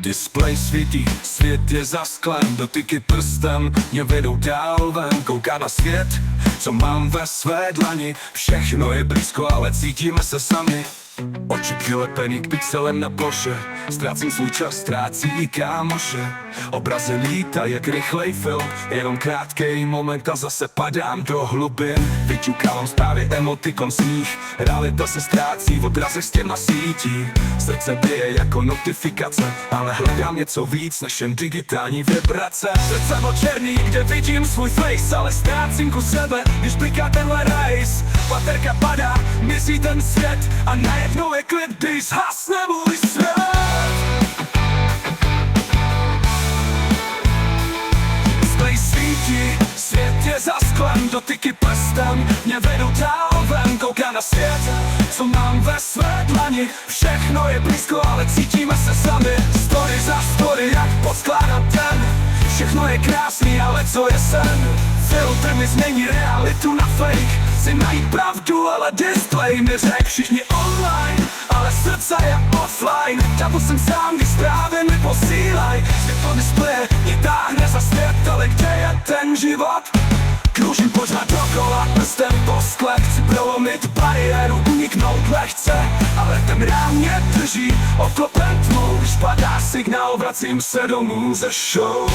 Display svítí, svět je za sklem Dotyky prstem mě vedou dál ven. Kouká na svět, co mám ve své dlani. Všechno je blízko, ale cítíme se sami Přilepený k pixelem na ploše. Ztrácím svůj čas, ztrácí i kámoše. Obrazy líta jak rychlej film. Jenom krátkej moment a zase padám do hlubin. Vyťukávám zprávy emotikon sních Realita se ztrácí v odrazech stěn na sítí. Srdce bije jako notifikace Ale hledám něco víc než jen digitální vibrace. Srdce černý, kde vidím svůj face Ale ztrácím ku sebe, když bliká tenhle rejs Baterka padá, mizí ten svět A najednou je klid, když zhasne můj svět. Sklej svítí, svět je za sklem Dotyky prstem mě vedou dál ven Kouká na svět, co mám ve své dlani. Všechno je blízko, ale cítíme se sami. Story za story, jak poskládat ten. Všechno je krásný, ale co je sen? Filtr mi změní realitu na fake Chci najít pravdu, ale display mi řek Všichni online, jsem sám, když zprávy mi posílaj. Světlo displeje mě táhne za svět Ale kde je ten život? Kružím pořád dokola, prstem po skle Chci prolomit bariéru, uniknout lehce. Ale ten rám mě drží, oklopen tmou Když padá signál, vracím se domů ze show.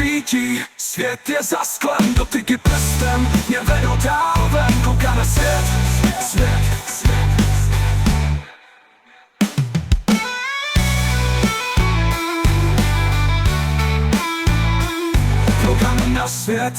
Svítí, svět je za sklem Dotyky prstem mě vedou dál на свет, свет, свет. Руками на свет.